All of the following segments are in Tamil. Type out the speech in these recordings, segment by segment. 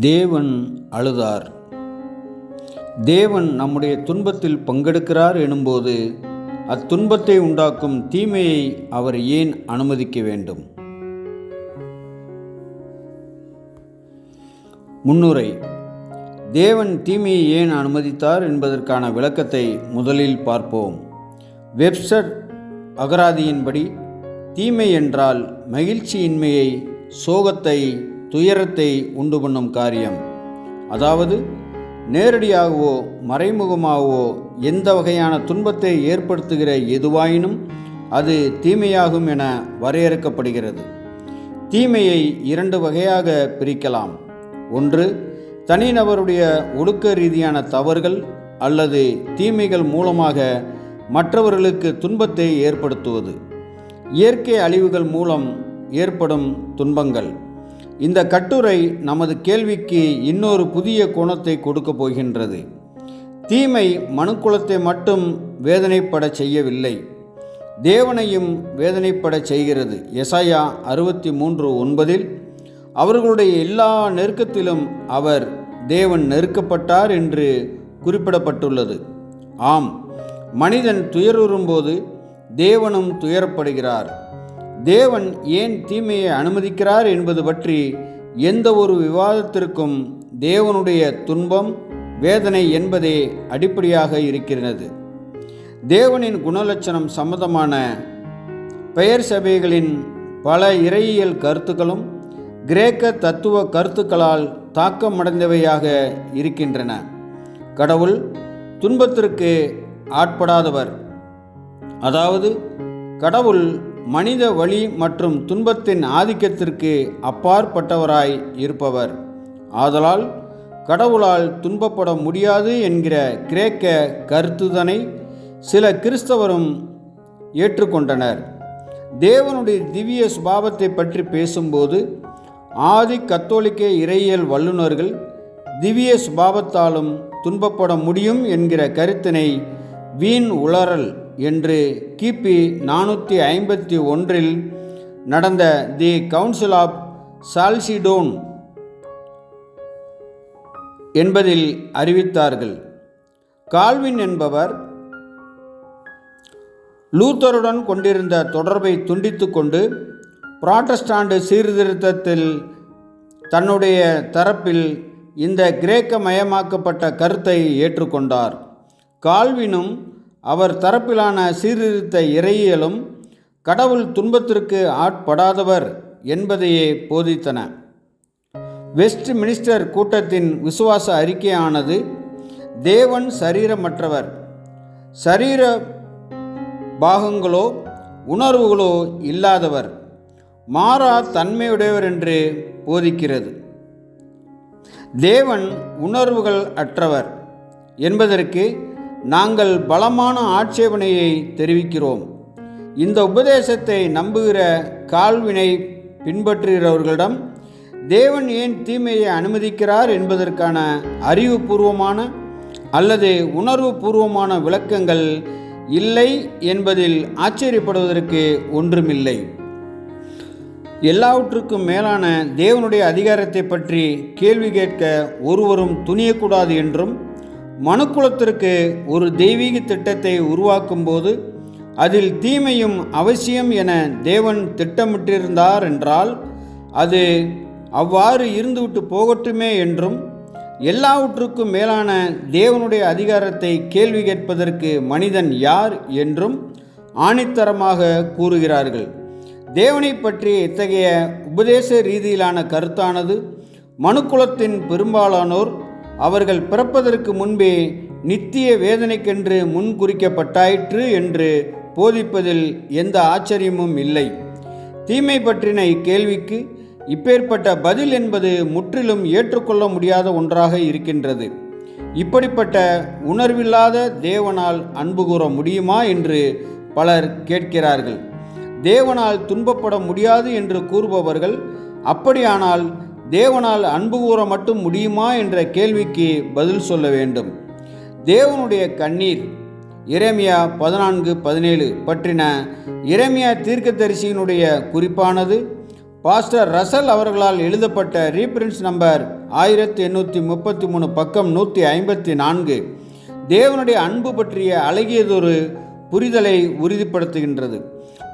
தேவன் அழுதார். தேவன் நம்முடைய துன்பத்தில் பங்கெடுக்கிறார் எனும்போது அத்துன்பத்தை உண்டாக்கும் தீமையை அவர் ஏன் அனுமதிக்க வேண்டும்? முன்னுரை தேவன் தீமையை ஏன் அனுமதித்தார் என்பதற்கான விளக்கத்தை முதலில் பார்ப்போம். வெப்சர் அகராதியின்படி தீமை என்றால் மகிழ்ச்சியின்மையை சோகத்தை துயரத்தை உண்டு பண்ணும் காரியம். அதாவது நேரடியாகவோ மறைமுகமாகவோ எந்த வகையான துன்பத்தை ஏற்படுத்துகிற எதுவாயினும் அது தீமையாகும் என வரையறுக்கப்படுகிறது. தீமையை இரண்டு வகையாக பிரிக்கலாம். ஒன்று தனிநபருடைய ஒழுக்க ரீதியான தவறுகள் அல்லது தீமைகள் மூலமாக மற்றவர்களுக்கு துன்பத்தை ஏற்படுத்துவது. இயற்கை அழிவுகள் மூலம் ஏற்படும் துன்பங்கள். இந்த கட்டுரை நமது கேள்விக்கு இன்னொரு புதிய கோணத்தை கொடுக்கப் போகின்றது. தீமை மனுக்குலத்தை மட்டும் வேதனைப்பட செய்யவில்லை. தேவனையும் வேதனைப்பட செய்கிறது. எசாயா அறுபத்தி மூன்று ஒன்பதில் அவர்களுடைய எல்லா நெருக்கத்திலும் அவர் தேவன் நெருக்கப்பட்டார் என்று குறிப்பிடப்பட்டுள்ளது. ஆம் மனிதன் துயருறும்போது தேவனும் துயரப்படுகிறார். தேவன் ஏன் தீமையை அனுமதிக்கிறார் என்பது பற்றி எந்த ஒரு விவாதத்திற்கும் தேவனுடைய துன்பம் வேதனை என்பதே அடிப்படையாக இருக்கிறது. தேவனின் குணலட்சணம் சம்பந்தமான பெயர் சபைகளின் பல இறையியல் கருத்துக்களும் கிரேக்க தத்துவ கருத்துக்களால் தாக்கமடைந்தவையாக இருக்கின்றன. கடவுள் துன்பத்திற்கு ஆட்படாதவர். அதாவது கடவுள் மனித வழி மற்றும் துன்பத்தின் ஆதிக்கத்திற்கு அப்பாற்பட்டவராய் இருப்பவர். ஆதலால் கடவுளால் துன்பப்பட முடியாது என்கிற கிரேக்க கருத்துதனை சில கிறிஸ்தவரும் ஏற்றுக்கொண்டனர். தேவனுடைய திவ்ய சுபாவத்தை பற்றி பேசும்போது ஆதி கத்தோலிக்க இறையியல் வல்லுநர்கள் திவ்ய சுபாவத்தாலும் துன்பப்பட முடியும் என்கிற கருத்தினை வீண் உளறல் என்று கிபி நானூற்றி ஐம்பத்தி ஒன்றில் நடந்த தி கவுன்சில் ஆஃப் சால்சிடோன் என்பதில் அறிவித்தார்கள். கால்வின் என்பவர் லூத்தருடன் கொண்டிருந்த தொடர்பை துண்டித்து கொண்டு புராட்டஸ்டாண்டு சீர்திருத்தத்தில் தன்னுடைய தரப்பில் இந்த கிரேக்க மயமாக்கப்பட்ட கருத்தை ஏற்றுக்கொண்டார். கால்வினும் அவர் தரப்பிலான சீர்திருத்த இறையியலும் கடவுள் துன்பத்திற்கு ஆட்படாதவர் என்பதையே போதித்தன. வெஸ்ட் மினிஸ்டர் கூட்டத்தின் விசுவாச அறிக்கையானது தேவன் சரீரமற்றவர். சரீர பாகங்களோ உணர்வுகளோ இல்லாதவர். மாறா தன்மையுடையவர் என்று போதிக்கிறது. தேவன் உணர்வுகள் அற்றவர் என்பதற்கு நாங்கள் பலமான ஆட்சேபனையை தெரிவிக்கிறோம். இந்த உபதேசத்தை நம்புகிற கால்வினை பின்பற்றுகிறவர்களிடம் தேவன் ஏன் தீமையை அனுமதிக்கிறார் என்பதற்கான அறிவுபூர்வமான அல்லது உணர்வுபூர்வமான விளக்கங்கள் இல்லை என்பதில் ஆச்சரியப்படுவதற்கு ஒன்றுமில்லை. எல்லாவற்றுக்கும் மேலான தேவனுடைய அதிகாரத்தை பற்றி கேள்வி கேட்க ஒருவரும் துணியக்கூடாது என்றும் மனுக்குலத்திற்கு ஒரு தெய்வீக திட்டத்தை உருவாக்கும்போது அதில் தீமையும் அவசியம் என தேவன் திட்டமிட்டிருந்தார் என்றால் அது அவ்வாறு இருந்துவிட்டு போகட்டுமே என்றும் எல்லாவற்றுக்கும் மேலான தேவனுடைய அதிகாரத்தை கேள்வி கேட்பதற்கு மனிதன் யார் என்றும் ஆணித்தரமாக கூறுகிறார்கள். தேவனை பற்றிய இத்தகைய உபதேச ரீதியிலான கருத்தானது மனுக்குலத்தின் பெரும்பாலானோர் அவர்கள் பிறப்பதற்கு முன்பே நித்திய வேதனைக்கென்று முன்குறிக்கப்பட்டாயிற்று என்று போதிப்பதில் எந்த ஆச்சரியமும் இல்லை. தீமை பற்றின இக்கேள்விக்கு இப்பேற்பட்ட பதில் என்பது முற்றிலும் ஏற்றுக்கொள்ள முடியாத ஒன்றாக இருக்கின்றது. இப்படிப்பட்ட உணர்வில்லாத தேவனால் அன்பு கூற முடியுமா என்று பலர் கேட்கிறார்கள். தேவனால் துன்பப்பட முடியாது என்று கூறுபவர்கள் அப்படியானால் தேவனால் அன்பு கூற மட்டும் முடியுமா என்ற கேள்விக்கு பதில் சொல்ல வேண்டும். தேவனுடைய கண்ணீர் இரேமியா பதினான்கு பதினேழு பற்றின இறைமியா தீர்க்கதரிசியினுடைய குறிப்பானது. பாஸ்டர் ரசல் அவர்களால் எழுதப்பட்ட ரீப்ரின்ஸ் நம்பர் ஆயிரத்தி எண்ணூற்றி முப்பத்தி மூணு பக்கம் நூற்றி ஐம்பத்தி நான்கு. தேவனுடைய அன்பு பற்றிய அழகியதொரு புரிதலை உறுதிப்படுத்துகின்றது.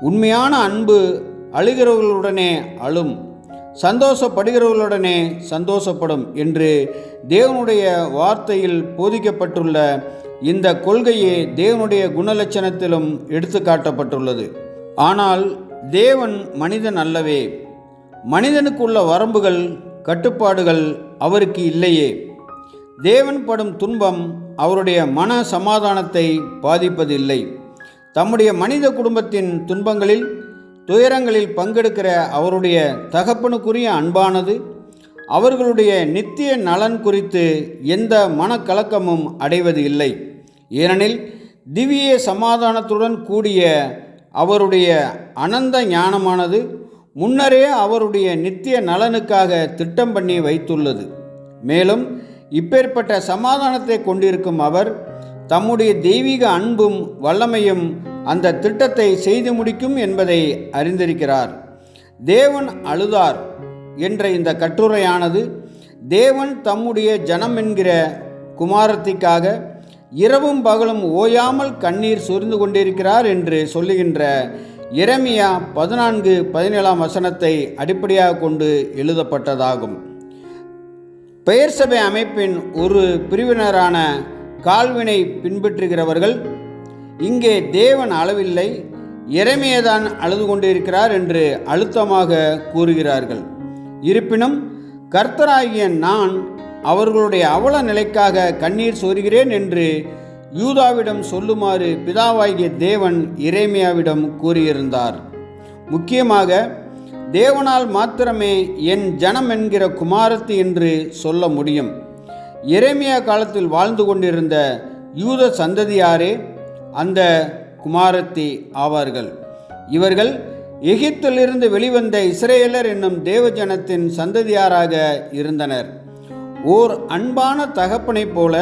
உண்மையான அன்பு அழுகிறவர்களுடனே அழும். சந்தோஷப்படுகிறவர்களுடனே சந்தோஷப்படும் என்று தேவனுடைய வார்த்தையில் போதிக்கப்பட்டுள்ள இந்த கொள்கையே தேவனுடைய குணலட்சணத்திலும் எடுத்துக்காட்டப்பட்டுள்ளது. ஆனால் தேவன் மனிதன் அல்லவே. மனிதனுக்குள்ள வரம்புகள் கட்டுப்பாடுகள் அவருக்கு இல்லையே. தேவன் படும் துன்பம் அவருடைய மன சமாதானத்தை பாதிப்பதில்லை. தம்முடைய மனித குடும்பத்தின் துன்பங்களில் துயரங்களில் பங்கெடுக்கிற அவருடைய தகப்பனுக்குரிய அன்பானது அவர்களுடைய நித்திய நலன் குறித்து எந்த மனக்கலக்கமும் அடைவது இல்லை. ஏனெனில் திவ்ய சமாதானத்துடன் கூடிய அவருடைய அனந்த ஞானமானது முன்னரே அவருடைய நித்திய நலனுக்காக திட்டம் பண்ணி வைத்துள்ளது. மேலும் இப்பேற்பட்ட சமாதானத்தை கொண்டிருக்கும் அவர் தம்முடைய தெய்வீக அன்பும் வல்லமையும் அந்த திட்டத்தை செய்து முடிக்கும் என்பதை அறிந்திருக்கிறார். தேவன் அழுதார் என்ற இந்த கட்டுரையானது தேவன் தம்முடைய ஜனம் என்கிற குமாரத்திற்காக இரவும் பகலும் ஓயாமல் கண்ணீர் சொரிந்து கொண்டிருக்கிறார் என்று சொல்லுகின்ற இரமியா பதினான்கு பதினேழாம் வசனத்தை அடிப்படையாக கொண்டு எழுதப்பட்டதாகும். பெயர் சபை அமைப்பின் ஒரு பிரிவினரான கால்வினை பின்பற்றுகிறவர்கள் இங்கே தேவன் அளவில்லை எரமியதான் அழுது கொண்டிருக்கிறார் என்று அழுத்தமாக கூறுகிறார்கள். இருப்பினும் கர்த்தராகிய நான் அவர்களுடைய அவல நிலைக்காக கண்ணீர் சொருகிறேன் என்று யூதாவிடம் சொல்லுமாறு பிதாவாகிய தேவன் இறைமையாவிடம் கூறியிருந்தார். முக்கியமாக தேவனால் மாத்திரமே என் ஜனம் என்கிற குமாரத்து என்று சொல்ல முடியும். இறைமையா காலத்தில் வாழ்ந்து கொண்டிருந்த யூத சந்ததியாரே அந்த குமாரத்தி ஆவார்கள். இவர்கள் எகிப்திலிருந்து வெளிவந்த இஸ்ரேலர் என்னும் தேவஜனத்தின் சந்ததியாராக இருந்தனர். ஓர் அன்பான தகப்பனைப் போல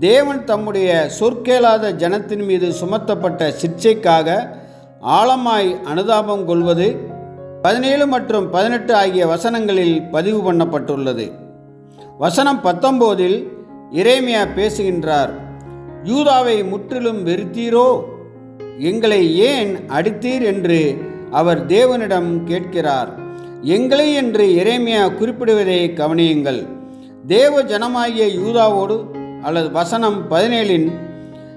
தேவன் தம்முடைய சொற்கேளாத ஜனத்தின் மீது சுமத்தப்பட்ட சிற்சைக்காக ஆழமாய் அனுதாபம் கொள்வது பதினேழு மற்றும் பதினெட்டு ஆகிய வசனங்களில் பதிவு பண்ணப்பட்டுள்ளது. வசனம் பத்தொம்போதில் இறைமையா பேசுகின்றார். யூதாவை முற்றிலும் வெறுத்தீரோ? எங்களை ஏன் அடித்தீர் என்று அவர் தேவனிடம் கேட்கிறார். எங்களை என்று இறைமையா குறிப்பிடுவதை கவனியுங்கள். தேவ ஜனமாகிய யூதாவோடு அல்லது வசனம் பதினேழின்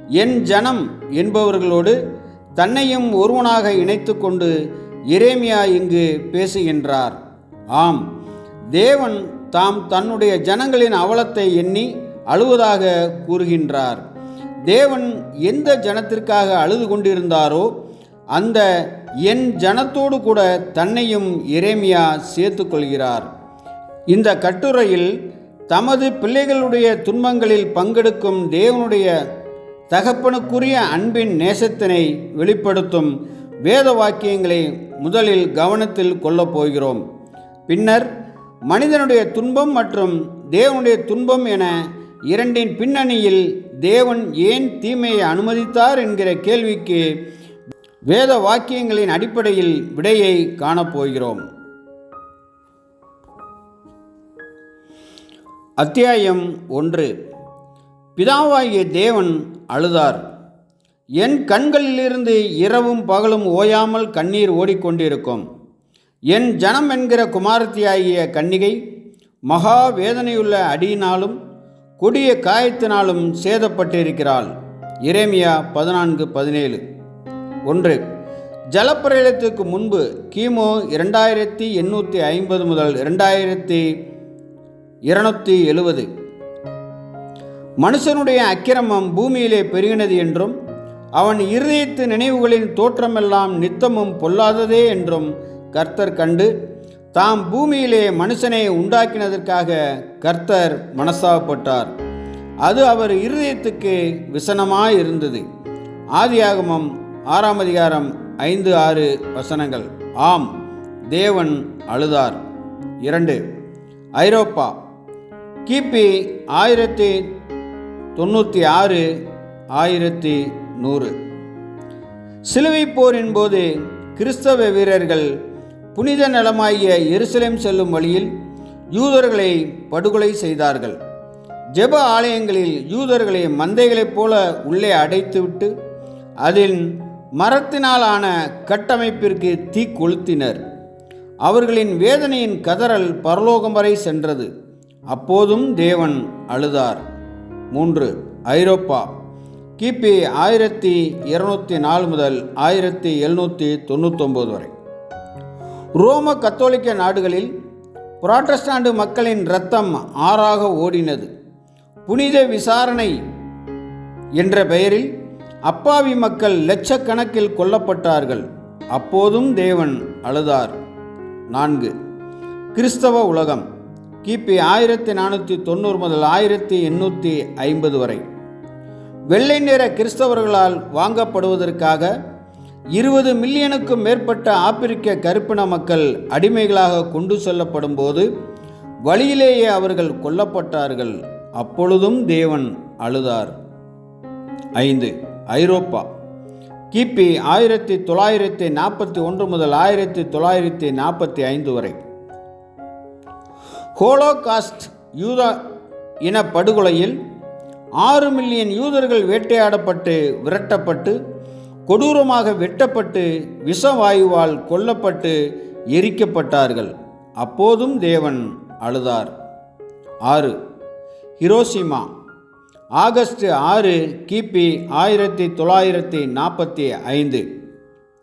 என் ஜனம் என்பவர்களோடு தன்னையும் ஒருவனாக இணைத்து கொண்டு இரேமியா இங்கு பேசுகின்றார். ஆம் தேவன் தாம் தன்னுடைய ஜனங்களின் அவலத்தை எண்ணி அழுவதாக கூறுகின்றார். தேவன் எந்த ஜனத்திற்காக அழுது கொண்டிருந்தாரோ அந்த என் ஜனத்தோடு கூட தன்னையும் இரேமியா சேர்த்து கொள்கிறார் இந்த கட்டுரையில் தமது பிள்ளைகளுடைய துன்பங்களில் பங்கெடுக்கும் தேவனுடைய தகப்பனுக்குரிய அன்பின் நேசத்தினை வெளிப்படுத்தும் வேத வாக்கியங்களை முதலில் கவனத்தில் கொள்ளப் போகிறோம். பின்னர் மனிதனுடைய துன்பம் மற்றும் தேவனுடைய துன்பம் என இரண்டின் பின்னணியில் தேவன் ஏன் தீமையை அனுமதித்தார் என்கிற கேள்விக்கு வேத வாக்கியங்களின் அடிப்படையில் விடையை காணப்போகிறோம். அத்தியாயம் ஒன்று. பிதாவாகிய தேவன் அழுதார். என் கண்களிலிருந்து இரவும் பகலும் ஓயாமல் கண்ணீர் ஓடிக்கொண்டிருக்கும். என் ஜனம் என்கிற குமாரத்தியாகிய கன்னிகை மகா வேதனையுள்ள அடியினாலும் கொடிய காயத்தினாலும் சேதப்பட்டிருக்கிறாள். இரேமியா பதினான்கு பதினேழு. ஒன்று. ஜலப்பிரளயத்துக்கு முன்பு கிமு இரண்டாயிரத்தி எண்ணூற்றி ஐம்பது முதல் இரண்டாயிரத்தி இருநூத்தி எழுபது மனுஷனுடைய அக்கிரமம் பூமியிலே பெருகினது என்றும் அவன் இருதயத்து நினைவுகளின் தோற்றமெல்லாம் நித்தமும் பொல்லாததே என்றும் கர்த்தர் கண்டு தாம் பூமியிலே மனுஷனை உண்டாக்கினதற்காக கர்த்தர் மனசாவப்பட்டார். அது அவர் இருதயத்துக்கு விசனமாய் இருந்தது ஆதியாகமம் ஆறாம் அதிகாரம் ஐந்து ஆறு வசனங்கள். ஆம் தேவன் அழுதார். இரண்டு ஐரோப்பா. கிபி ஆயிரத்தி தொண்ணூற்றி ஆறு ஆயிரத்தி நூறு. சிலுவை போரின் போது கிறிஸ்தவ வீரர்கள் புனித நலமாகிய எருசலேம் செல்லும் வழியில் யூதர்களை படுகொலை செய்தார்கள். ஜெப ஆலயங்களில் யூதர்களை மந்தைகளைப் போல உள்ளே அடைத்துவிட்டு அதில் மரத்தினாலான கட்டமைப்பிற்கு தீ கொளுத்தினர். அவர்களின் வேதனையின் கதறல் பரலோகம் வரை சென்றது. அப்போதும் தேவன் அழுதார். மூன்று ஐரோப்பா. கிபி ஆயிரத்தி இருநூற்றி நாலு முதல் ஆயிரத்தி எழுநூற்றி தொண்ணூத்தொம்பது வரை. ரோம கத்தோலிக்க நாடுகளில் புராட்டஸ்டாண்டு மக்களின் இரத்தம் ஆறாக ஓடினது. புனித விசாரணை என்ற பெயரில் அப்பாவி மக்கள் லட்சக்கணக்கில் கொல்லப்பட்டார்கள். அப்போதும் தேவன் அழுதார். நான்கு. கிறிஸ்தவ உலகம். கிபி ஆயிரத்தி நானூற்றி தொண்ணூறு முதல் ஆயிரத்தி எண்ணூற்றி ஐம்பது வரை. வெள்ளை நிற கிறிஸ்தவர்களால் வாங்கப்படுவதற்காக இருபது மில்லியனுக்கும் மேற்பட்ட ஆப்பிரிக்க கருப்பின மக்கள் அடிமைகளாக கொண்டு செல்லப்படும் போது வழியிலேயே அவர்கள் கொல்லப்பட்டார்கள். அப்பொழுதும் தேவன் அழுதார். ஐந்து ஐரோப்பா. கிபி ஆயிரத்தி தொள்ளாயிரத்தி நாற்பத்தி ஒன்று முதல் ஆயிரத்தி தொள்ளாயிரத்தி நாற்பத்தி ஐந்து வரை. ஹோலோகாஸ்ட் யூதா இன படுகொலையில் ஆறு மில்லியன் யூதர்கள் வேட்டையாடப்பட்டு விரட்டப்பட்டு கொடூரமாக வெட்டப்பட்டு விஷவாயுவால் கொல்லப்பட்டு எரிக்கப்பட்டார்கள். அப்போதும் தேவன் அழுதார். ஆறு. ஹிரோசிமா ஆகஸ்ட் ஆறு கிபி ஆயிரத்தி தொள்ளாயிரத்தி நாற்பத்தி ஐந்து.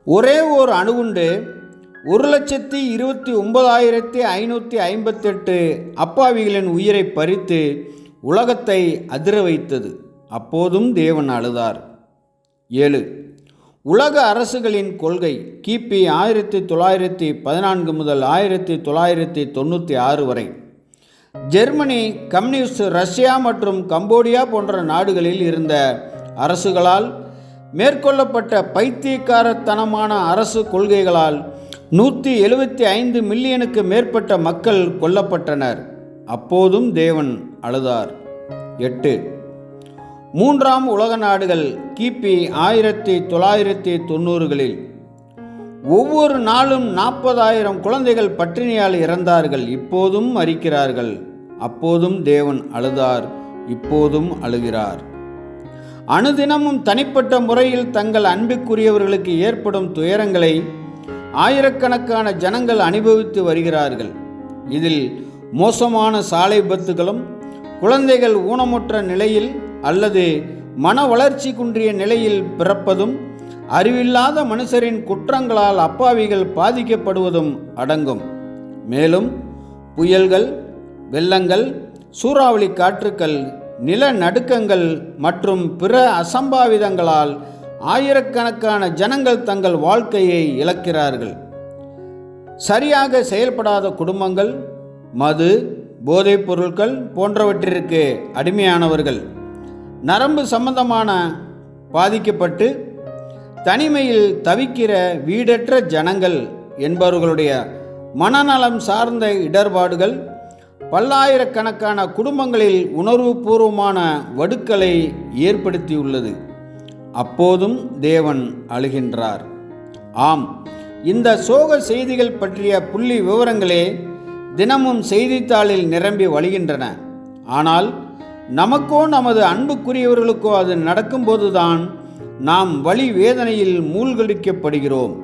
ஒரே ஒரு அணுகுண்டு ஒரு லட்சத்தி இருபத்தி ஒன்பதாயிரத்தி ஐநூற்றி ஐம்பத்தெட்டு அப்பாவிகளின் உயிரை பறித்து உலகத்தை அதிர வைத்தது. அப்போதும் தேவன் அழுதார். ஏழு. உலக அரசுகளின் கொள்கை கிபி ஆயிரத்தி தொள்ளாயிரத்தி பதினான்கு முதல் ஆயிரத்தி தொள்ளாயிரத்தி தொண்ணூற்றி ஆறு வரை. ஜெர்மனி கம்யூனிஸ்ட் ரஷ்யா மற்றும் கம்போடியா போன்ற நாடுகளில் இருந்த அரசுகளால் மேற்கொள்ளப்பட்ட பைத்தியக்காரத்தனமான அரசு கொள்கைகளால் நூற்றி எழுபத்தி ஐந்து மில்லியனுக்கு மேற்பட்ட மக்கள் கொல்லப்பட்டனர். அப்போதும் தேவன் அழுதார். எட்டு. மூன்றாம் உலக நாடுகள் கிபி ஆயிரத்தி தொள்ளாயிரத்தி தொண்ணூறுகளில். ஒவ்வொரு நாளும் நாற்பதாயிரம் குழந்தைகள் பட்டினியால் இறந்தார்கள். இப்போதும் மறிக்கிறார்கள் அப்போதும் தேவன் அழுதார். இப்போதும் அழுகிறார். அனுதினமும் தனிப்பட்ட முறையில் தங்கள் அன்புக்குரியவர்களுக்கு ஏற்படும் துயரங்களை ஆயிரக்கணக்கான ஜனங்கள் அனுபவித்து வருகிறார்கள். இதில் மோசமான சாலை விபத்துகளும் குழந்தைகள் ஊனமுற்ற நிலையில் அல்லது மன வளர்ச்சி குன்றிய நிலையில் பிறப்பதும் அறிவில்லாத மனுஷரின் குற்றங்களால் அப்பாவிகள் பாதிக்கப்படுவதும் அடங்கும். மேலும் புயல்கள் வெள்ளங்கள் சூறாவளி காற்றுக்கள் நிலநடுக்கங்கள் மற்றும் பிற அசம்பாவிதங்களால் ஆயிரக்கணக்கான ஜனங்கள் தங்கள் வாழ்க்கையை இழக்கிறார்கள். சரியாக செயல்படாத குடும்பங்கள் மது போதைப் பொருட்கள் போன்றவற்றிற்கு அடிமையானவர்கள். நரம்பு சம்பந்தமான பாதிக்கப்பட்டு தனிமையில் தவிக்கிற வீடற்ற ஜனங்கள் என்பவர்களுடைய மனநலம் சார்ந்த இடர்பாடுகள் பல்லாயிரக்கணக்கான குடும்பங்களில் உணர்வுபூர்வமான வடுக்களை ஏற்படுத்தியுள்ளது. அப்போதும் தேவன் அழுகின்றார். ஆம் இந்த சோக செய்திகள் பற்றிய புள்ளி விவரங்களே தினமும் செய்தித்தாளில் நிரம்பி வழிகின்றன. ஆனால் நமக்கோ நமது அன்புக்குரியவர்களுக்கோ அது நடக்கும்போதுதான் நாம் வழி வேதனையில் மூழ்கடிக்கப்படுகிறோம்.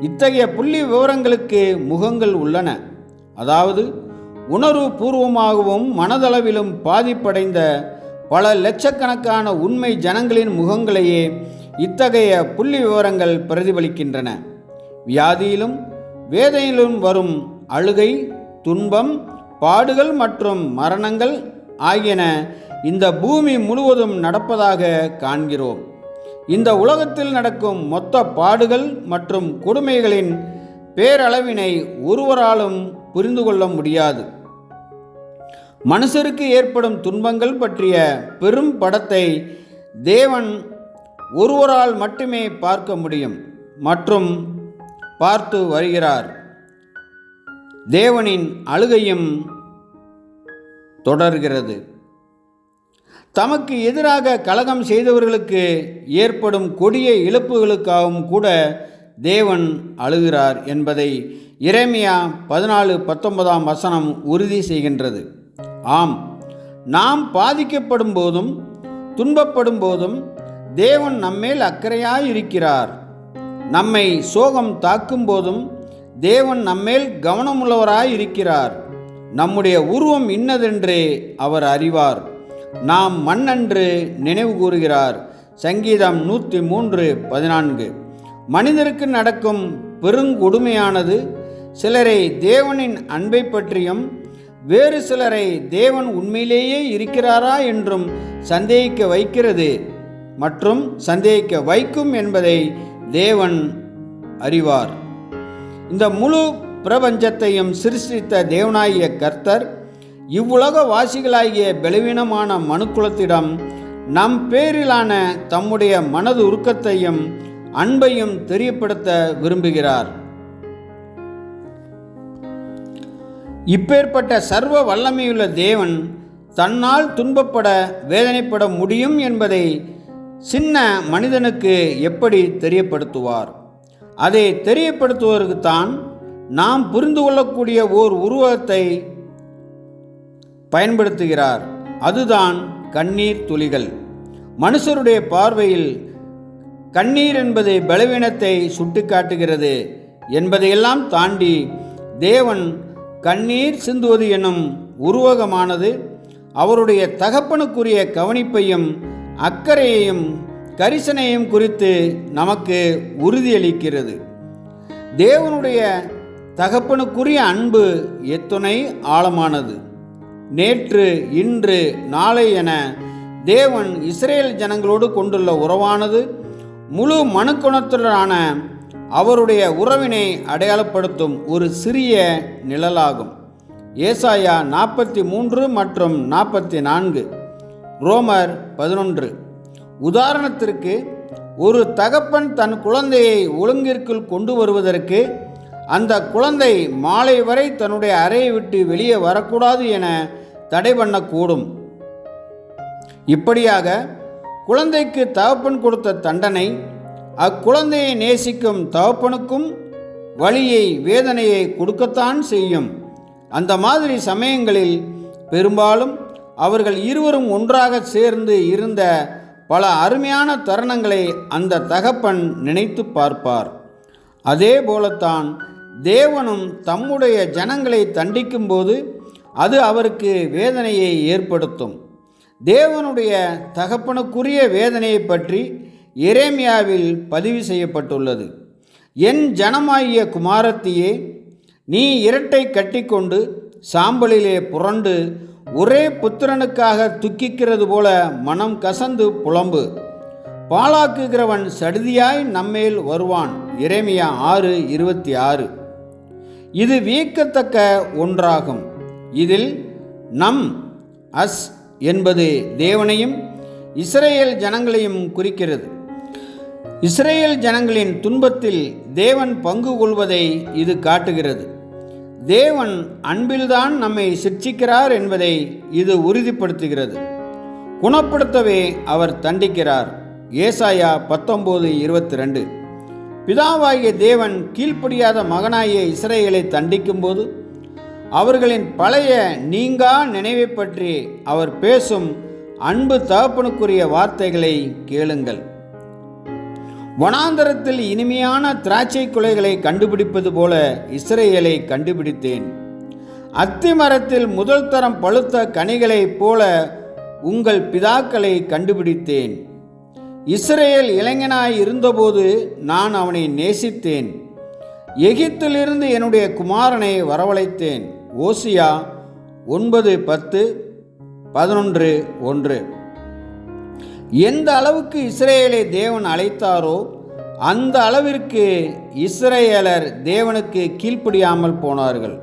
இத்தகைய புள்ளி விவரங்களுக்கு முகங்கள் உள்ளன. அதாவது உணர்வு பூர்வமாகவும் மனதளவிலும் பாதிப்படைந்த பல லட்சக்கணக்கான உண்மை ஜனங்களின் முகங்களையே இத்தகைய புள்ளி விவரங்கள் பிரதிபலிக்கின்றன. வியாதியிலும் வேதையிலும் வரும் அழுகை துன்பம் பாடுகள் மற்றும் மரணங்கள் ஆகியன இந்த பூமி முழுவதும் நடப்பதாக காண்கிறோம். இந்த உலகத்தில் நடக்கும் மொத்த பாடுகள் மற்றும் கொடுமைகளின் பேரளவினை ஒருவராலும் புரிந்து கொள்ள முடியாது. மனுஷருக்கு ஏற்படும் துன்பங்கள் பற்றிய பெரும் படத்தை தேவன் ஒருவரால் மட்டுமே பார்க்க முடியும். மற்றும் பார்த்து வருகிறார். தேவனின் அழுகையும் தொடர்கிறது. தமக்கு எதிராக கலகம் செய்தவர்களுக்கு ஏற்படும் கொடிய இழப்புகளுக்காகவும் கூட தேவன் அழுகிறார் என்பதை இறைமையா பதினாலு பத்தொன்பதாம் வசனம் உறுதி செய்கின்றது. ஆம் நாம் பாதிக்கப்படும் போதும் துன்பப்படும் போதும் தேவன் நம்மேல் அக்கறையாயிருக்கிறார். நம்மை சோகம் தாக்கும் போதும் தேவன் நம்மேல் கவனமுள்ளவராய் இருக்கிறார் நம்முடைய உருவம் இன்னதென்று அவர் அறிவார். நாம் மண்ணன்று நினைவு கூறுகிறார் சங்கீதம் நூற்றி மூன்று பதினான்கு. மனிதருக்கு நடக்கும் பெருங்கொடுமையானது சிலரை தேவனின் அன்பை பற்றியும் வேறு சிலரை தேவன் உண்மையிலேயே இருக்கிறாரா என்றும் சந்தேகிக்க வைக்கிறது. மற்றும் சந்தேகிக்க வைக்கும் என்பதை தேவன் அறிவார். இந்த முழு பிரபஞ்சத்தையும் சிருஷ்டித்த தேவனாகிய கர்த்தர் இவ்வுலக வாசிகளாகிய பலவீனமான மனுக்குலத்திடம் நம் பேரிலான தம்முடைய மனது உருக்கத்தையும் அன்பையும் தெரியப்படுத்த விரும்புகிறார். இப்பேற்பட்ட சர்வ வல்லமையுள்ள தேவன் தன்னால் துன்பப்பட வேதனைப்பட முடியும் என்பதை சின்ன மனிதனுக்கு எப்படி தெரியப்படுத்துவார்? அதை தெரியப்படுத்துவதற்குத்தான் நாம் புரிந்து கொள்ளக்கூடிய ஓர் உருவத்தை பயன்படுத்துகிறார். அதுதான் கண்ணீர் துளிகள். மனுஷருடைய பார்வையில் கண்ணீர் என்பது பலவீனத்தை சுட்டிக்காட்டுகிறது என்பதையெல்லாம் தாண்டி தேவன் கண்ணீர் சிந்துவது எனும் உருவகமானது அவருடைய தகப்பனுக்குரிய கவனிப்பையும் அக்கறையையும் கரிசனையும் குறித்து நமக்கு உறுதியளிக்கிறது. தேவனுடைய தகப்பனுக்குரிய அன்பு எத்துணை ஆழமானது. நேற்று இன்று நாளை என தேவன் இஸ்ரேல் ஜனங்களோடு கொண்டுள்ள உறவானது முழு மனுக்குணத்துடனான அவருடைய உறவினை அடையாளப்படுத்தும் ஒரு சிறிய நிழலாகும். ஏசாயா நாற்பத்தி மூன்று மற்றும் நாற்பத்தி நான்கு. ரோமர் பதினொன்று. உதாரணத்திற்கு ஒரு தகப்பன் தன் குழந்தையை ஒழுங்கிற்குள் கொண்டு வருவதற்கு அந்த குழந்தை மாலை வரை தன்னுடைய அறையை விட்டு வெளியே வரக்கூடாது என தடை பண்ணக்கூடும். இப்படியாக குழந்தைக்கு தகப்பன் கொடுத்த தண்டனை அக்குழந்தையை நேசிக்கும் தகப்பனுக்கும் வழியை வேதனையை கொடுக்கத்தான் செய்யும். அந்த மாதிரி சமயங்களில் பெரும்பாலும் அவர்கள் இருவரும் ஒன்றாக சேர்ந்து இருந்த பல அருமையான தருணங்களை அந்த தகப்பன் நினைத்து பார்ப்பார். அதே போலத்தான் தேவனும் தம்முடைய ஜனங்களை தண்டிக்கும்போது அது அவருக்கு வேதனையை ஏற்படுத்தும். தேவனுடைய தகப்பனுக்குரிய வேதனையை பற்றி எரேமியாவில் பதிவு செய்யப்பட்டுள்ளது. என் ஜனமாகிய குமாரத்தியே நீ இரட்டை கட்டிக்கொண்டு சாம்பலிலே புரண்டு ஒரே புத்திரனுக்காக துக்கிக்கிறது போல மனம் கசந்து புலம்பு. பாலாக்குகிறவன் சடுதியாய் நம்மேல் வருவான். இறைமையா ஆறு இருபத்தி ஆறு. இது வியக்கத்தக்க ஒன்றாகும். இதில் நம் அஸ் என்பது தேவனையும் இஸ்ரேல் ஜனங்களையும் குறிக்கிறது. இஸ்ரேல் ஜனங்களின் துன்பத்தில் தேவன் பங்கு கொள்வதை இது காட்டுகிறது. தேவன் அன்பில்தான் நம்மை சிக்ஷிக்கிறார் என்பதை இது உறுதிப்படுத்துகிறது. குணப்படுத்தவே அவர் தண்டிக்கிறார். ஏசாயா பத்தொம்போது இருபத்தி ரெண்டு. பிதாவாகிய தேவன் கீழ்ப்படியாத மகனாகிய இஸ்ரேலை தண்டிக்கும்போது அவர்களின் பழைய நீங்கா நினைவை பற்றி அவர் பேசும் அன்பு தகப்பனுக்குரிய வார்த்தைகளை கேளுங்கள். வனாந்தரத்தில் இனிமையான திராட்சை குலைகளை கண்டுபிடிப்பது போல இஸ்ரேலை கண்டுபிடித்தேன். அத்தி மரத்தில் முதல் தரம் பழுத்த கனிகளைப் போல உங்கள் பிதாக்களை கண்டுபிடித்தேன். இஸ்ரேல் இளைஞனாய் இருந்தபோது நான் அவனை நேசித்தேன். எகிப்திலிருந்து என்னுடைய குமாரனை வரவழைத்தேன். ஓசியா ஒன்பது பத்து பதினொன்று ஒன்று. எந்த அளவுக்கு இஸ்ரேலை தேவன் அழைத்தாரோ அந்த அளவிற்கு இஸ்ரேலர் தேவனுக்கு கீழ்ப்படியாமல் போனார்கள்.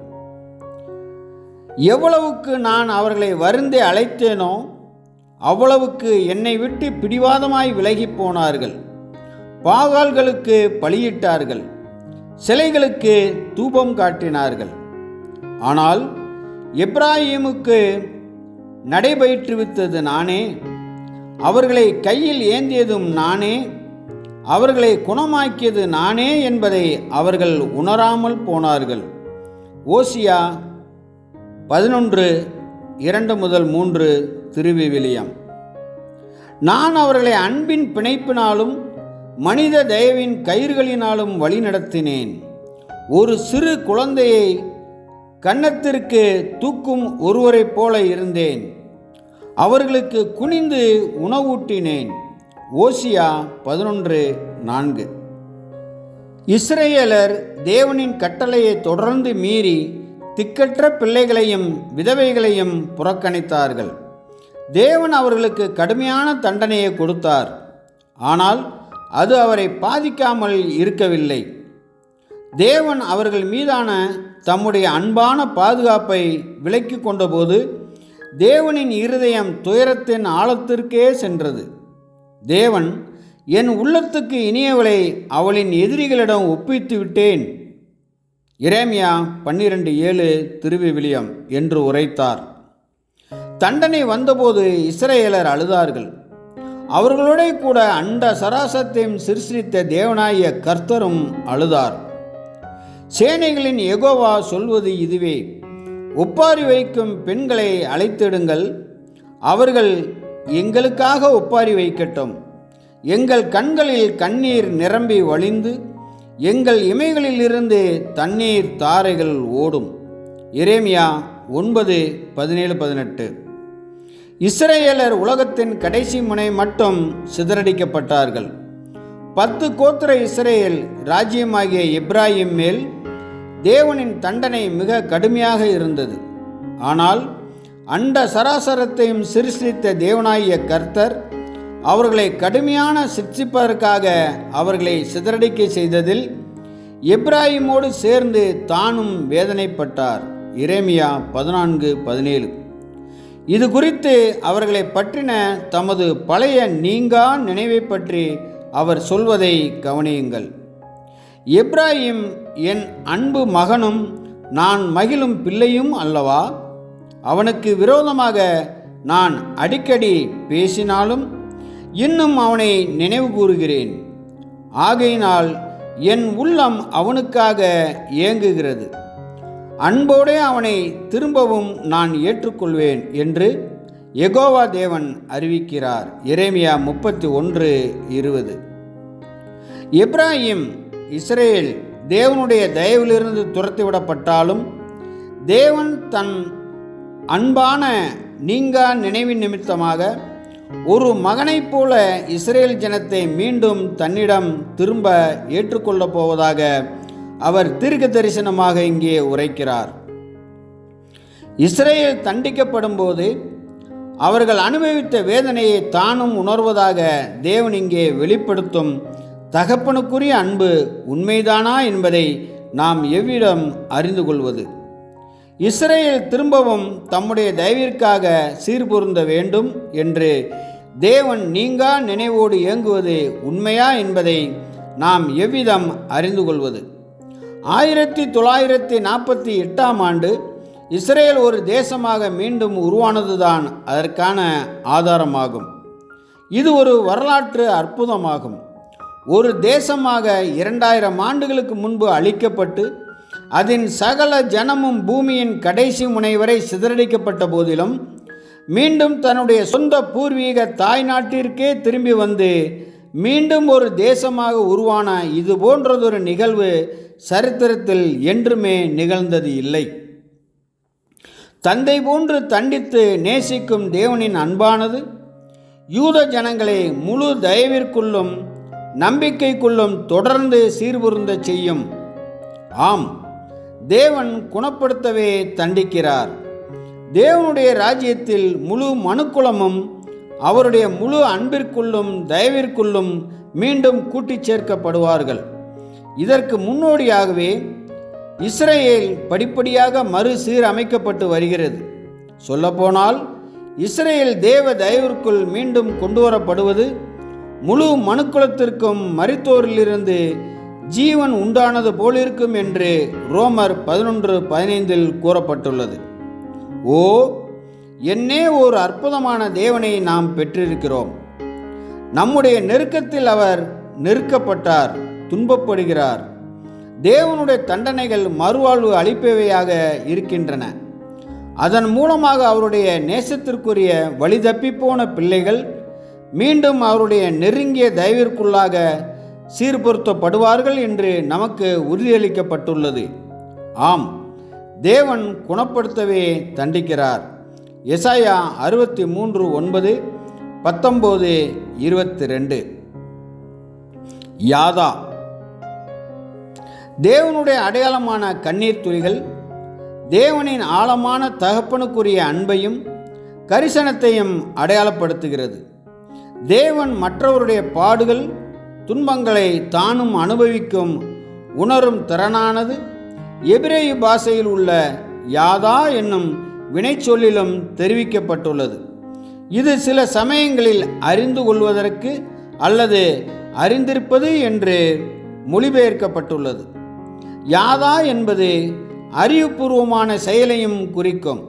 எவ்வளவுக்கு நான் அவர்களை வருந்தி அழைத்தேனோ அவ்வளவுக்கு என்னை விட்டு பிடிவாதமாய் விலகி போனார்கள். பாகால்களுக்கு பலியிட்டார்கள். சிலைகளுக்கு தூபம் காட்டினார்கள். ஆனால் எப்ராஹிமுக்கு நடைபயிற்றுவித்தது நானே. அவர்களை கையில் ஏந்தியதும் நானே. அவர்களை குணமாக்கியது நானே என்பதை அவர்கள் உணராமல் போனார்கள். ஓசியா பதினொன்று இரண்டு முதல் மூன்று திருவிவிலியம். நான் அவர்களை அன்பின் பிணைப்பினாலும் மனித தயவின் கயிறுகளினாலும் வழிநடத்தினேன் ஒரு சிறு குழந்தையை கன்னத்திற்கு தூக்கும் ஒருவரைப் போல இருந்தேன். அவர்களுக்கு குனிந்து உணவூட்டினேன். ஓசியா பதினொன்று நான்கு. இஸ்ரேலர் தேவனின் கட்டளையை தொடர்ந்து மீறி திக்கற்ற பிள்ளைகளையும் விதவைகளையும் புறக்கணித்தார்கள். தேவன் அவர்களுக்கு கடுமையான தண்டனையை கொடுத்தார். ஆனால் அது அவரை பாதிக்காமல் இருக்கவில்லை. தேவன் அவர்கள் மீதான தம்முடைய அன்பான பாதுகாப்பை விலக்கி கொண்டபோது தேவனின் இருதயம் துயரத்தின் ஆழத்திற்கே சென்றது. தேவன் என் உள்ளத்துக்கு இனியவளை அவளின் எதிரிகளிடம் ஒப்பித்து விட்டேன். இரேமியா பன்னிரண்டு ஏழு திருவிவிலியம் என்று உரைத்தார். தண்டனை வந்தபோது இஸ்ரேலர் அழுதார்கள். அவர்களோட கூட அண்ட சராசத்தையும் சிருஷ்டித்த தேவனாய கர்த்தரும் அழுதார். சேனைகளின் எகோவா சொல்வது இதுவே ஒப்பாரி வைக்கும் பெண்களை அழைத்திடுங்கள் அவர்கள் எங்களுக்காக ஒப்பாரி வைக்கட்டும். எங்கள் கண்களில் கண்ணீர் நிரம்பி வழிந்து எங்கள் இமைகளிலிருந்து தண்ணீர் தாரைகள் ஓடும். இரேமியா ஒன்பது பதினேழு பதினெட்டு. இஸ்ரேலர் உலகத்தின் கடைசி முனை மட்டும் சிதறடிக்கப்பட்டார்கள். பத்து கோத்திர இஸ்ரேல் ராஜ்யமாகிய இப்ராஹிம் மேல் தேவனின் தண்டனை மிக கடுமையாக இருந்தது. ஆனால் அண்ட சராசரத்தையும் சிருஷ்டித்த தேவனாகிய கர்த்தர் அவர்களை கடுமையான சிக்ஷிப்பதற்காக அவர்களை சிதறடிக்க செய்ததில் எப்ராஹிமோடு சேர்ந்து தானும் வேதனைப்பட்டார். இரேமியா பதினான்கு பதினேழு. இது குறித்து அவர்களை பற்றின தமது பழைய நீங்கா நினைவை பற்றி அவர் சொல்வதை கவனியுங்கள். எப்ராஹிம் என் அன்பு மகனும் நான் மகிழும் பிள்ளையும் அல்லவா? அவனுக்கு விரோதமாக நான் அடிக்கடி பேசினாலும் இன்னும் அவனை நினைவு கூறுகிறேன். ஆகையினால் என் உள்ளம் அவனுக்காக ஏங்குகிறது. அன்போடே அவனை திரும்பவும் நான் ஏற்றுக்கொள்வேன் என்று எகோவா தேவன் அறிவிக்கிறார். எரேமியா முப்பத்தி ஒன்று இருபது. இப்ராஹிம் இஸ்ரேல் தேவனுடைய தயவிலிருந்து துரத்திவிடப்பட்டாலும் தேவன் தன் அன்பான நீங்கா நினைவின் நிமித்தமாக ஒரு மகனைப் போல இஸ்ரேல் ஜனத்தை மீண்டும் தன்னிடம் திரும்ப ஏற்றுக்கொள்ளப் போவதாக அவர் தீர்க்க தரிசனமாக இங்கே உரைக்கிறார். இஸ்ரேல் தண்டிக்கப்படும் போது அவர்கள் அனுபவித்த வேதனையை தானும் உணர்வதாக தேவன் இங்கே வெளிப்படுத்தும் தகப்பனுக்குரிய அன்பு உண்மைதானா என்பதை நாம் எவ்விடம் அறிந்து கொள்வது? இஸ்ரேல் திரும்பவும் தம்முடைய தயவிற்காக சீர்பொருந்த வேண்டும் என்று தேவன் நீங்கா நினைவோடு இயங்குவது உண்மையா என்பதை நாம் எவ்விதம் அறிந்து கொள்வது? ஆயிரத்தி தொள்ளாயிரத்தி நாற்பத்தி எட்டாம் ஆண்டு இஸ்ரேல் ஒரு தேசமாக மீண்டும் உருவானதுதான் அதற்கான ஆதாரமாகும். இது ஒரு வரலாற்று அற்புதமாகும். ஒரு தேசமாக இரண்டாயிரம் ஆண்டுகளுக்கு முன்பு அழிக்கப்பட்டு அதன் சகல ஜனமும் பூமியின் கடைசி முனை வரை சிதறடிக்கப்பட்ட போதிலும் மீண்டும் தன்னுடைய சொந்த பூர்வீக தாய் நாட்டிற்கே திரும்பி வந்து மீண்டும் ஒரு தேசமாக உருவான இது போன்றதொரு நிகழ்வு சரித்திரத்தில் என்றுமே நிகழ்ந்தது இல்லை. தந்தை போன்று தண்டித்து நேசிக்கும் தேவனின் அன்பானது யூத ஜனங்களை முழு தயவிற்குள்ளும் நம்பிக்கைக்குள்ளும் தொடர்ந்து சீர்புருந்த செய்யும். ஆம் தேவன் குணப்படுத்தவே தண்டிக்கிறார். தேவனுடைய ராஜ்யத்தில் முழு மனுக்குலமும் அவருடைய முழு அன்பிற்குள்ளும் தயவிற்குள்ளும் மீண்டும் கூட்டிச் சேர்க்கப்படுவார்கள். இதற்கு முன்னோடியாகவே இஸ்ரேல் படிப்படியாக மறு சீரமைக்கப்பட்டு வருகிறது. சொல்லப்போனால் இஸ்ரேல் தேவ தயவிற்குள் மீண்டும் கொண்டு வரப்படுவது முழு மனுக்குலத்திற்கும் மரித்தோரிலிருந்து ஜீவன் உண்டானது போலிருக்கும் என்று ரோமர் பதினொன்று பதினைந்தில் கூறப்பட்டுள்ளது. ஓ என்னே ஒரு அற்புதமான தேவனை நாம் பெற்றிருக்கிறோம். நம்முடைய நெருக்கத்தில் அவர் நெருக்கப்பட்டார் துன்பப்படுகிறார். தேவனுடைய தண்டனைகள் மறுவாழ்வு அளிப்பவையாக இருக்கின்றன. அதன் மூலமாக அவருடைய நேசத்திற்குரிய வழி தப்பிப்போன பிள்ளைகள் மீண்டும் அவருடைய நெருங்கிய தயவிற்குள்ளாக சீர்பொருத்தப்படுவார்கள் என்று நமக்கு உறுதியளிக்கப்பட்டுள்ளது. ஆம் தேவன் குணப்படுத்தவே தண்டிக்கிறார். எசாயா அறுபத்தி மூன்று ஒன்பது பத்தொம்போது இருபத்தி ரெண்டு. யாதா தேவனுடைய அடையாளமான கண்ணீர் துளிகள் தேவனின் ஆழமான தகப்பனுக்குரிய அன்பையும் கரிசனத்தையும் அடையாளப்படுத்துகிறது. தேவன் மற்றவருடைய பாடுகள் துன்பங்களை தானும் அனுபவிக்கும் உணரும் திறனானது எபிரேய பாஷையில் உள்ள யாதா என்னும் வினைச்சொல்லிலும் தெரிவிக்கப்பட்டுள்ளது. இது சில சமயங்களில் அறிந்து கொள்வதற்கு அல்லது அறிந்திருப்பது என்று மொழிபெயர்க்கப்பட்டுள்ளது. யாதா என்பது அறிவுபூர்வமான செயலையும் குறிக்கும்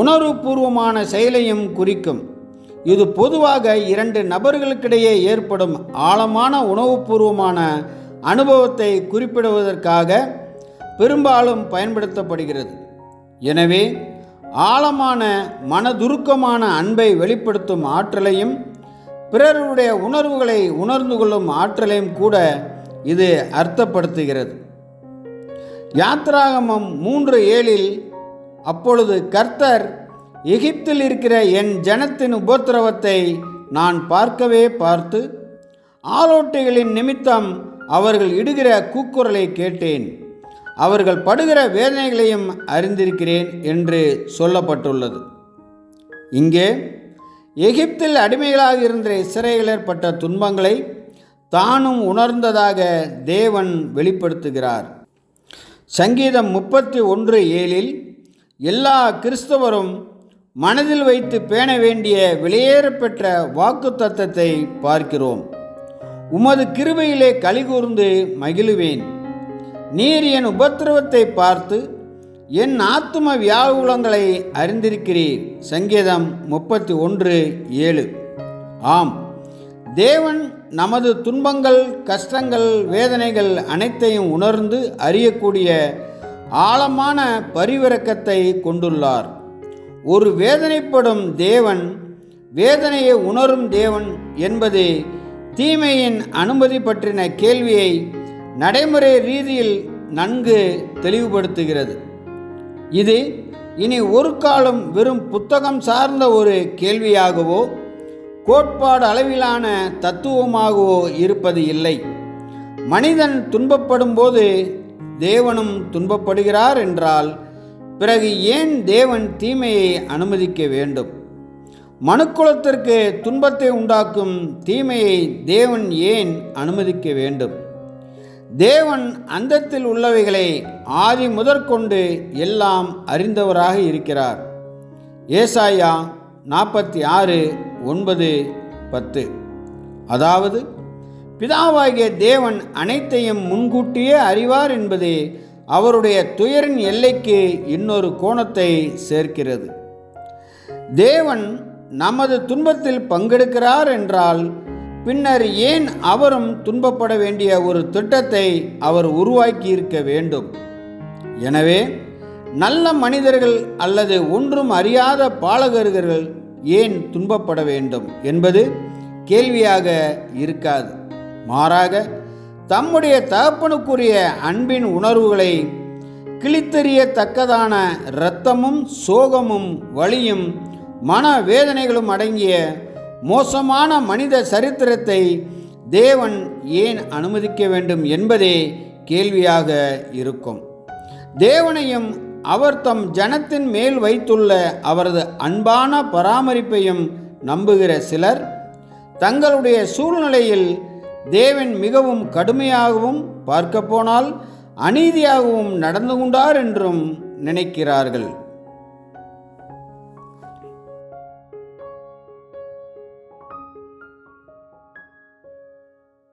உணர்வுபூர்வமான செயலையும் குறிக்கும். இது பொதுவாக இரண்டு நபர்களுக்கிடையே ஏற்படும் ஆழமான உணவுபூர்வமான அனுபவத்தை குறிப்பிடுவதற்காக பெரும்பாலும் பயன்படுத்தப்படுகிறது. எனவே ஆழமான மனதுருக்கமான அன்பை வெளிப்படுத்தும் ஆற்றலையும் பிறருடைய உணர்வுகளை உணர்ந்து கொள்ளும் ஆற்றலையும் கூட இது அர்த்தப்படுத்துகிறது. யாத்ராகமம் மூன்று ஏழில் அப்பொழுது கர்த்தர் எகிப்தில் இருக்கிற என் ஜனத்தின் உபத்திரவத்தை நான் பார்க்கவே பார்த்து ஆலோட்டைகளின் நிமித்தம் அவர்கள் இடுகிற கூக்குரலை கேட்டேன். அவர்கள் படுகிற வேதனைகளையும் அறிந்திருக்கிறேன் என்று சொல்லப்பட்டுள்ளது. இங்கே எகிப்தில் அடிமைகளாக இருந்த இஸ்ரேலர் பட்ட துன்பங்களை தானும் உணர்ந்ததாக தேவன் வெளிப்படுத்துகிறார். சங்கீதம் முப்பத்தி ஒன்று ஏழில் எல்லா கிறிஸ்தவரும் மனதில் வைத்து பேண வேண்டிய வெளியேறப்பெற்ற வாக்கு தத்தத்தை பார்க்கிறோம். உமது கிருபையிலே கலிகூர்ந்து மகிழுவேன். நீர் என் உபத்திரவத்தை பார்த்து என் ஆத்தும வியாகுலங்களை அறிந்திருக்கிறீர். சங்கீதம் முப்பத்தி ஒன்று ஏழு. ஆம். தேவன் நமது துன்பங்கள் கஷ்டங்கள் வேதனைகள் அனைத்தையும் உணர்ந்து அறியக்கூடிய ஆழமான பரிவிறக்கத்தை கொண்டுள்ளார். ஒரு வேதனைப்படும் தேவன் வேதனையை உணரும் தேவன் என்பது தீமையின் அனுமதி பற்றின கேள்வியை நடைமுறை ரீதியில் நன்கு தெளிவுபடுத்துகிறது. இது இனி ஒரு காலம் வெறும் புத்தகம் சார்ந்த ஒரு கேள்வியாகவோ கோட்பாடு அளவிலான தத்துவமாகவோ இருப்பது இல்லை. மனிதன் துன்பப்படும் போது தேவனும் துன்பப்படுகிறார் என்றால் பிறகு ஏன் தேவன் தீமையை அனுமதிக்க வேண்டும்? மனுக்குலத்திற்கு துன்பத்தை உண்டாக்கும் தீமையை தேவன் ஏன் அனுமதிக்க வேண்டும்? தேவன் அந்தத்தில் உள்ளவைகளை ஆதி முதற்கொண்டு எல்லாம் அறிந்தவராக இருக்கிறார். ஏசாயா நாற்பத்தி ஆறு ஒன்பது பத்து. அதாவது பிதாவாகிய தேவன் அனைத்தையும் முன்கூட்டியே அறிவார் என்பது அவருடைய துயரின் எல்லைக்கு இன்னொரு கோணத்தை சேர்க்கிறது. தேவன் நமது துன்பத்தில் பங்கெடுக்கிறார் என்றால் பின்னர் ஏன் அவரும் துன்பப்பட வேண்டிய ஒரு திட்டத்தை அவர் உருவாக்கி இருக்க வேண்டும்? எனவே நல்ல மனிதர்கள் அல்லது ஒன்றும் அறியாத பாலகர்கள் ஏன் துன்பப்பட வேண்டும் என்பது கேள்வியாக இருக்காது. மாறாக தம்முடைய தகப்பனுக்குரிய அன்பின் உணர்வுகளை கிழித்தறியத்தக்கதான இரத்தமும் சோகமும் வழியும் மன வேதனைகளும் அடங்கிய மோசமான மனித சரித்திரத்தை தேவன் ஏன் அனுமதிக்க வேண்டும் என்பதே கேள்வியாக இருக்கும். தேவனையும் அவர் தம் ஜனத்தின் மேல் வைத்துள்ள அவரது அன்பான பராமரிப்பையும் நம்புகிற சிலர் தங்களுடைய சூழ்நிலையில் தேவன் மிகவும் கடுமையாகவும் பார்க்கப்போனால் அநீதியாகவும் நடந்து கொண்டார் என்றும் நினைக்கிறார்கள்.